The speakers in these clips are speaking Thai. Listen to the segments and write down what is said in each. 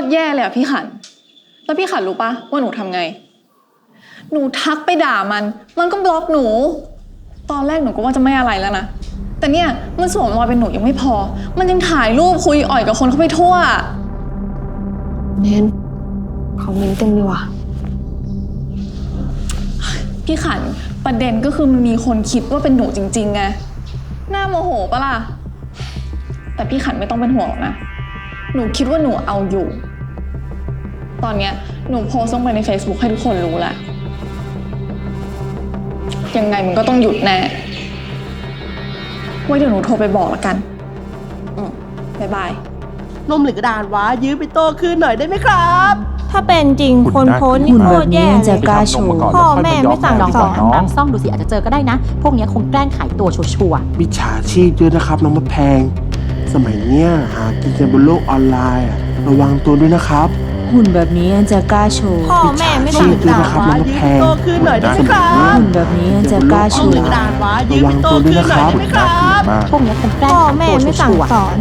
ตรแย่เลยอะพี่ขัน แล้วพี่ขันรู้ปะว่าหนูทำไง หนูทักไปด่ามัน มันก็บล็อกหนู ตอนแรกหนูก็ว่าจะไม่อะไรแล้วนะ แต่เนี่ยมันสวมรอยเป็นหนูยังไม่พอ มันยังถ่ายรูปคุยอ่อยกับคนเข้าไปทั่ว เน้นคอมเมนต์เต็มเลยว่ะ พี่ขันประเด็นก็คือมันมีคนคิดว่าเป็นหนูจริงๆไง น่าโมโหปะล่ะ แต่พี่ขันไม่ต้องเป็นห่วงหรอกนะ หนูคิดว่าหนูเอาอยู่ ตอนเนี้ยหนูโพสต์ลงไปใน Facebook ให้ทุกคนรู้แหละยังไงมันก็ต้องหยุดแน่ไว้เดี๋ยวหนูโทรไปบอกละกัน อืมบ๊ายบายนมหรือกระดาษวะ ยื้อไปโตคืนหน่อยได้ไหมครับ ถ้าเป็นจริงคุคนณน่าโพสต์นี่หุ่นโคแบบตรนี้แย่จะเลย กล้าโชว์พ่อแม่ไม่สั่งลองสก่ออนนน้องตามซ่องดูสิอาจจะเจอก็ได้นะ พวกเนี้ยคงแกล้งขายตัวชัวร์ๆ มิจฉาชีพเยอะนะครับน้องมะแพง สมัยเนี้ยหากินกันบนโลกออนไลน์อะระวังตัวด้วยนะครับหุ่นแบบนี้ยังจะกล้าโชว์ พ่อแม่ไม่มิจสั่งฉาชีพด้วยสอนนะครับวะน้องมะยื้อแพไปงโตคืนหน่อยได้ไหมครับหุ่นแบบนี้ยังจะกล้าโชนมหรืว์อกระดาษวะยื้อไปโตคืนหน่อยได้ไหมคน่ารับถือมากพวกเนี้ยคงแกล้งพ่อขายแม่ตัวไม่สั่งชัวร์สอน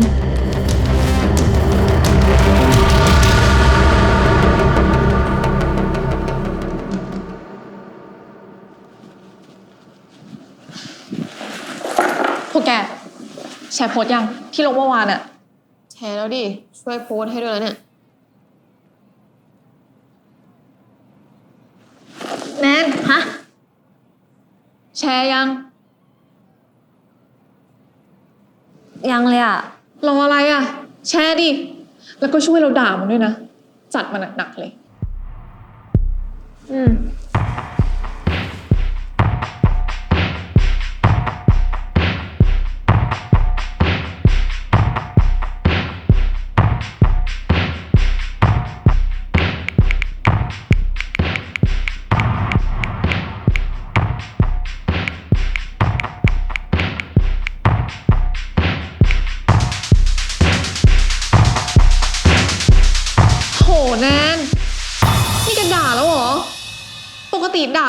แชร์โพสต์ยังที่ลงเมื่อวานอะแชร์แล้วดิ ช่วยโพสต์ให้ด้วยแล้วเนี่ย แนนฮะ แชร์ยัง ยังเลยอะรออะไรอะแชร์ดิ แล้วก็ช่วยเราด่ามันด้วยนะ จัดมันหนักๆเลย อืม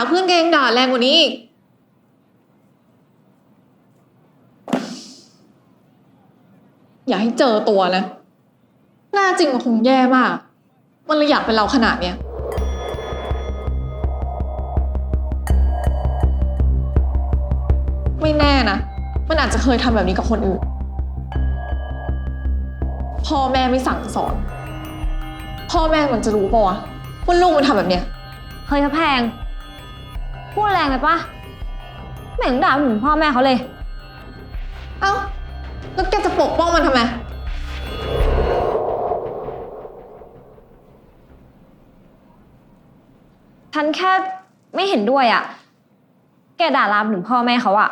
เพื่อนแกงด่าแรงกว่านี้อีกอย่าให้เจอตัวนะหน้าจริงมันคงแย่มาก มันเลยอยากเป็นเราขนาดเนี้ย ไม่แน่นะ มันอาจจะเคยทำแบบนี้กับคนอื่น พ่อแม่ไม่สั่งสอน พ่อแม่มันจะรู้ปะวะว่าลูกมันทำแบบเนี้ย เฮ้ยพระแพง พูดแรงไปปะไม่เห็นด่าถึงพ่อแม่เขาเลย เอ้า แล้วแกจะปกป้องมันทำไม ฉันแค่ไม่เห็นด้วยอะ่ะแกด่าลามถึงพ่อแม่เขาอะ่ะ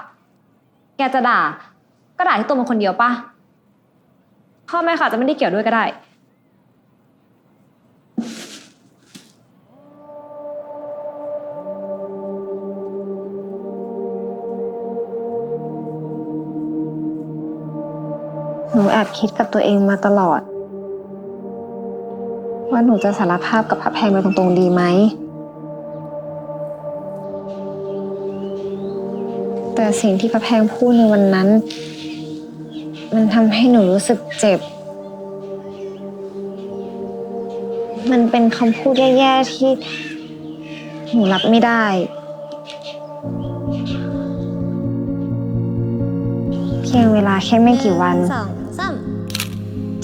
แกจะด่า ก็ด่าที่ตัวมันคนเดียวปะพ่อแม่เขาอาจจะไม่ได้เกี่ยวด้วยก็ได้ นูแอบคิดกับตัวเองมาตลอด ว่าหนูจะสารภาพกับพระแพงไปตรงๆดีไหม แต่สิ่งที่พระแพงพูดในวันนั้น มันทำให้หนูรู้สึกเจ็บ มันเป็นคำพูดแย่ๆที่หนูรับไม่ได้เพียงเวลาแค่ไม่กี่วัน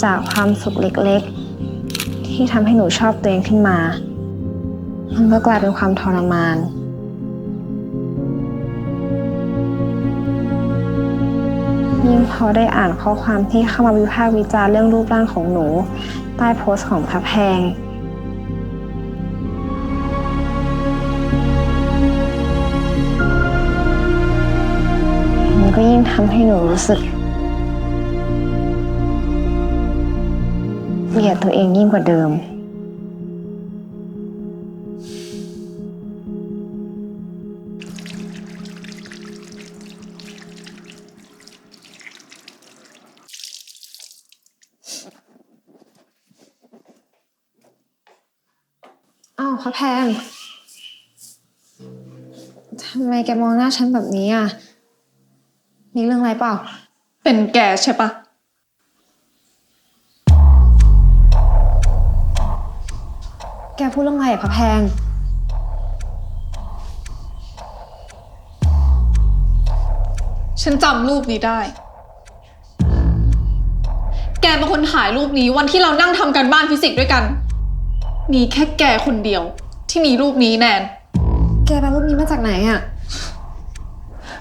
จากความสุขเล็กๆ ที่ทำให้หนูชอบตัวเองขึ้นมา มันก็กลายเป็นความทรมาน ยิ่งพอได้อ่านข้อความที่เข้ามาวิพากษ์วิจารณ์เรื่องรูปร่างของหนู ใต้โพสต์ของพระแพงมันก็ยิ่งทำให้หนูรู้สึกเก ลียดตัวเองยิ่งกว่าเดิม อ้าวพระแพงทำไมแกมองหน้าฉันแบบนี้อะ มีเรื่องอะไรเปล่า เป็นแกใช่ปะ พูดเรื่องอะไรอะพระแพง ฉันจำรูปนี้ได้ แกเป็นคนถ่ายรูปนี้วันที่เรานั่งทำการบ้านฟิสิกส์ด้วยกัน มีแค่แกคนเดียว ที่มีรูปนี้แนน แกไปรูปนี้มาจากไหนอะ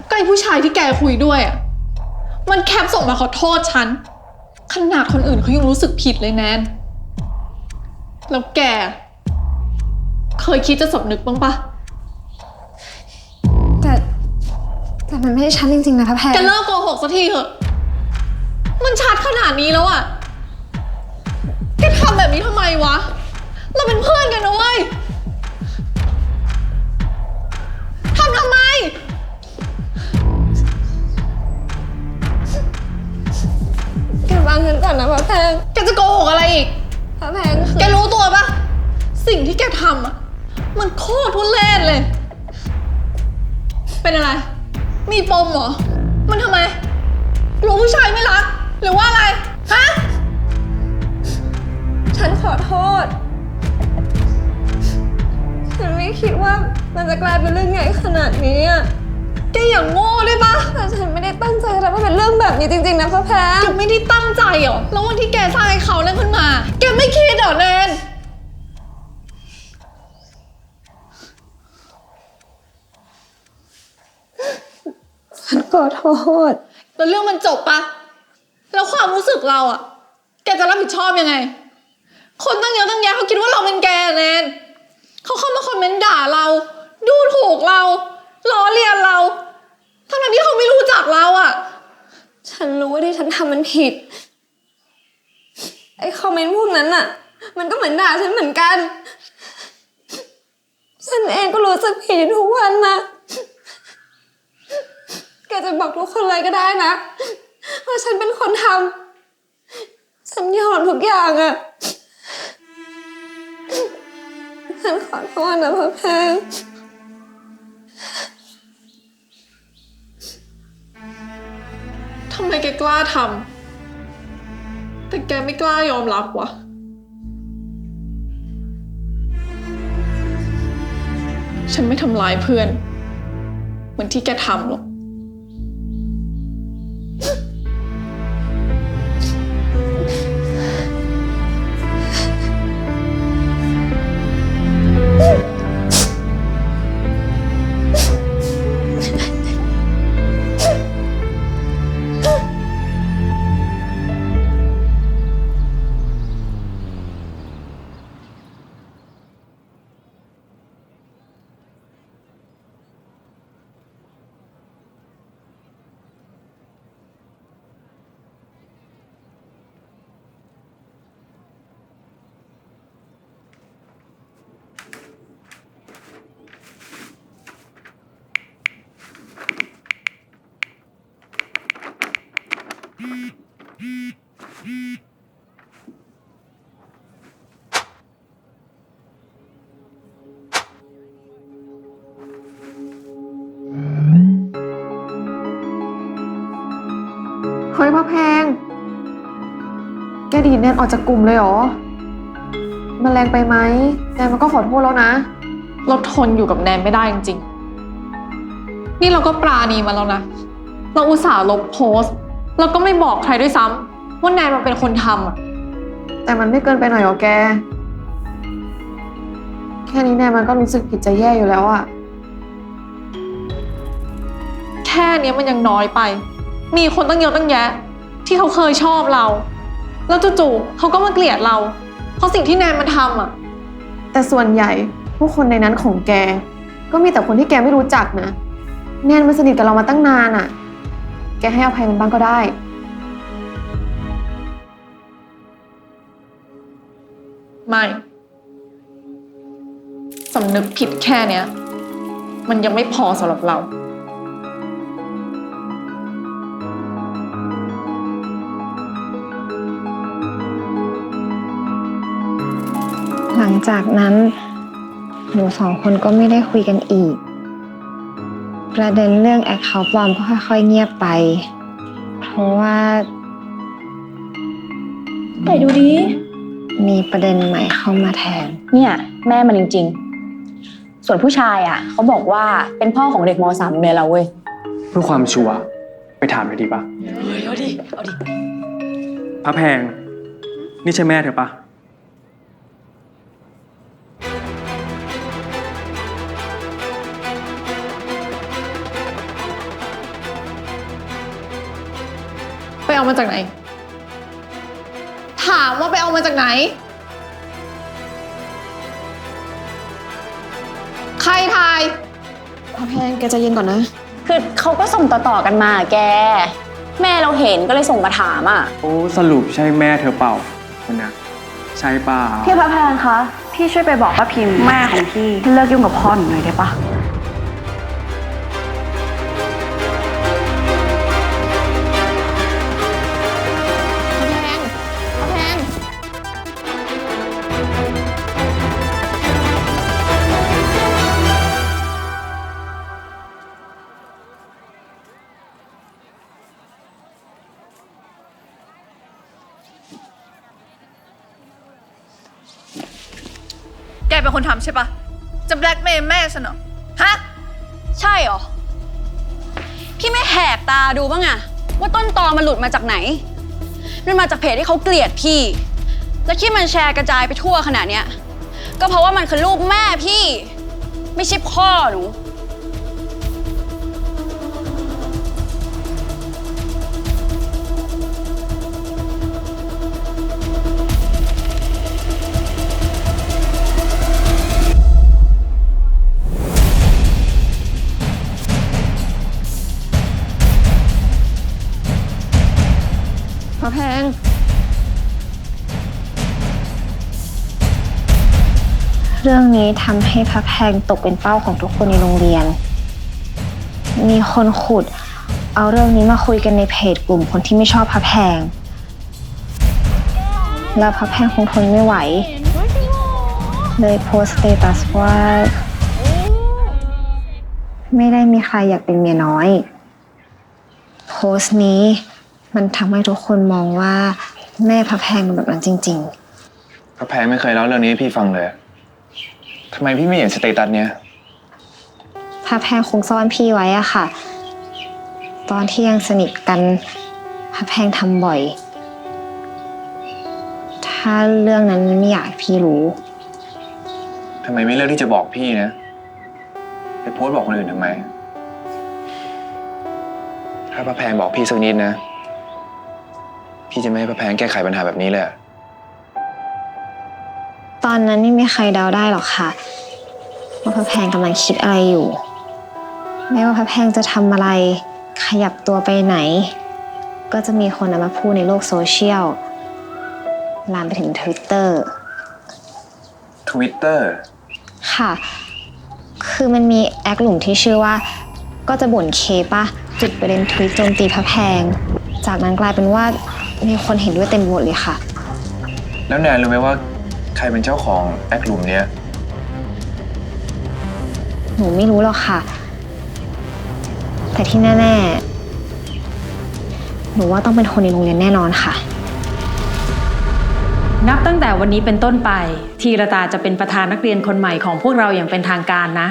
ก็ไอ้ผู้ชายที่แกคุยด้วยอะมันแคปส่งมาขอโทษฉัน ขนาดคนอื่นเขายังรู้สึกผิดเลยแนน แล้วแก เคยคิดจะสำนึกบ้างปะแต่ แต่มันไม่ใช่ฉันจริงๆนะพระแพงแกเลิกโกหกสักทีเถอะ มันชัดขนาดนี้แล้วอะแกทำแบบนี้ทำไมวะ เราเป็นเพื่อนกันนะเว้ยทำทำไม แกวางเงินก่อนนะพระแพงแกจะโกหกอะไรอีกพระแพงคือ แกรู้ตัวปะสิ่งที่แกทำอะ มันโคตรทุเรศเลย เป็นอะไร มีปมเหรอ มันทำไมรู้ผู้ชายไม่รัก หรือว่าอะไร ฮะ ฉันขอโทษ ฉันไม่คิดว่ามันจะกลายเป็นเรื่องใหญ่ขนาดนี้อะแกอย่างโง่ได้ปะแต่ฉันไม่ได้ตั้งใจจะทำให้เป็นเรื่องแบบนี้จริงๆนะพระแพงแกไม่ได้ตั้งใจเหรอ แล้ววันที่แกสร้างให้เขา แกไม่คิดเหรอแนน ฉั นขอโทษแล้วเรื่องมันจบปะแล้วความรู้สึกเราอะแกจะรับผิดชอบยังไง คนตั้งเยอะตั้งแยะเขาคิดว่าเราเป็นแกแนนเขาเข้ามาคอมเมนต์ด่าเรา ดูถูกเราล้อเลียนเราทั้งๆที่เขาไม่รู้จักเราอะฉันรู้ว่าที่ฉันทำมันผิด ไอ้คอมเมนต์พวกนั้นน่ะมันก็เหมือนด่าฉันเหมือนกัน ฉันเองก็รู้สึกผิดทุกวันนะ แกจะบอกทุกคนเลยก็ได้นะ ว่าฉันเป็นคนทำฉันยอมทุกอย่างอะฉันขอโทษนะพ่อแพงทำไมแกกล้าทำแต่แกไม่กล้ายอมรับวะฉันไม่ทำร้ายเพื่อน เหมือนที่แกทำหรอก เฮ้ยพระแพง แกดีดแนนออกจากกลุ่มเลยเหรอ มันแรงไปไหมแนนมันก็ขอโทษแล้วนะ เราทนอยู่กับแนนไม่ได้จริงๆ นี่เราก็ปราณีมาแล้วนะ เราอุตส่าห์ลบโพสต์ แล้วก็ไม่บอกใครด้วยซ้ำว่าแนนมันเป็นคนทำอะแต่มันไม่เกินไปหน่อยเหรอแก แค่นี้แนนมันก็รู้สึกผิดใจแย่อยู่แล้วอะแค่เนี้ยมันยังน้อยไป มีคนตั้งเยอะตั้งแยะ ที่เขาเคยชอบเรา แล้วจู่ๆเขาก็มาเกลียดเรา เพราะสิ่งที่แนนมันทำอะ แต่ส่วนใหญ่ผู้คนในนั้นของแก ก็มีแต่คนที่แกไม่รู้จักนะ แนนมันสนิทกับเรามาตั้งนานอะแกให้อภัยมันบ้างก็ได้ ไม่สำนึกผิดแค่เนี้ย มันยังไม่พอสำหรับเรา จากนั้น หนูสองคนก็ไม่ได้คุยกันอีก ประเด็นเรื่องแอคเคาท์ปลอมก็ค่อยๆเงียบไป เพราะว่า ไหนดูดิหนูมีประเด็นใหม่เข้ามาแทน เนี่ย แม่มันจริง ๆ ส่วนผู้ชายอะเขาบอกว่าเป็นพ่อของเด็กมสามโรงเรียนเราเว้ย เพื่อความชัวร์ไปถามเลยดีปะเอาดิ เอาดิพระแพง นี่ใช่แม่เธอปะ เอามาจากไหน ถามว่าไปเอามาจากไหน ใครทายพระแพงแกใจะเย็นก่อนนะ คือเขาก็ส่งต่อๆกันมาแก แม่เราเห็นก็เลยส่งมาถามอะ โอ้สรุปใช่แม่เธอเปล่าคนนะใช่เปล่า พี่พระแพงคะ พี่ช่วยไปบอกป้าพิมพ์แม่ของพี่ให้เลิกยุ่งกับพ่อหนูหน่อยได้ปะำใช่ปะจะแบล็กเมย์แม่ฉันเหรอ ฮะ ใช่เหรอ พี่ไม่แหกตาดูบ้างอะว่าต้นตอมันหลุดมาจากไหน มันมาจากเพจที่เขาเกลียดพี่ แล้วที่มันแชร์กระจายไปทั่วขนาดเนี้ย ก็เพราะว่ามันคือลูกแม่พี่ ไม่ใช่พ่อหนู เรื่องนี้ทำให้พระแพงตกเป็นเป้าของทุกคนในโรงเรียน มีคนขุด เอาเรื่องนี้มาคุยกันในเพจกลุ่มคนที่ไม่ชอบพระแพง แล้วพระแพงคงทนไม่ไหว เลยโพสต์สเตตัสว่า ไม่ได้มีใครอยากเป็นเมียน้อย โพสต์นี้มันทำให้ทุกคนมองว่าแม่พระแพงเป็นแบบนั้นจริง ๆ พระแพงไม่เคยเล่าเรื่องนี้ให้พี่ฟังเลย ทำไมพี่ไม่เห็นสเตตัสเนี้ย พระแพงคงซ่อนพี่ไว้อะค่ะ ตอนที่ยังสนิทกันพระแพงทำบ่อย ถ้าเรื่องนั้นไม่อยากให้พี่รู้ ทำไมไม่เลือกที่จะบอกพี่นะ ไปโพสต์บอกคนอื่นทำไม ถ้าพระแพงบอกพี่สักนิดนะ พี่จะไม่ให้พระแพงแก้ไขปัญหาแบบนี้เลยอะ ตอนนั้นไม่มีใครเดาได้หรอกค่ะ ว่าพระแพงกำลังคิดอะไรอยู่ ไม่ว่าพระแพงจะทำอะไร ขยับตัวไปไหน ก็จะมีคนเอามาพูดในโลกโซเชียลลามไปถึงทวิตเตอร์ทวิตเตอร์ค่ะ คือมันมีแอคหลุมที่ชื่อว่า ก็จะบ่นเคปะจุดประเด็นทวิตโจมตีพระแพง จากนั้นกลายเป็นว่ามีคนเห็นด้วยเต็มไปหมดเลยค่ะ แล้วแนนรู้ไหมว่า ใครเป็นเจ้าของแอคหลุมเนี้ย หนูไม่รู้หรอกค่ะ แต่ที่แน่ ๆ หนูว่าต้องเป็นคนในโรงเรียนแน่นอนค่ะ นับตั้งแต่วันนี้เป็นต้นไป ทีรตาจะเป็นประธานนักเรียนคนใหม่ของพวกเราอย่างเป็นทางการนะ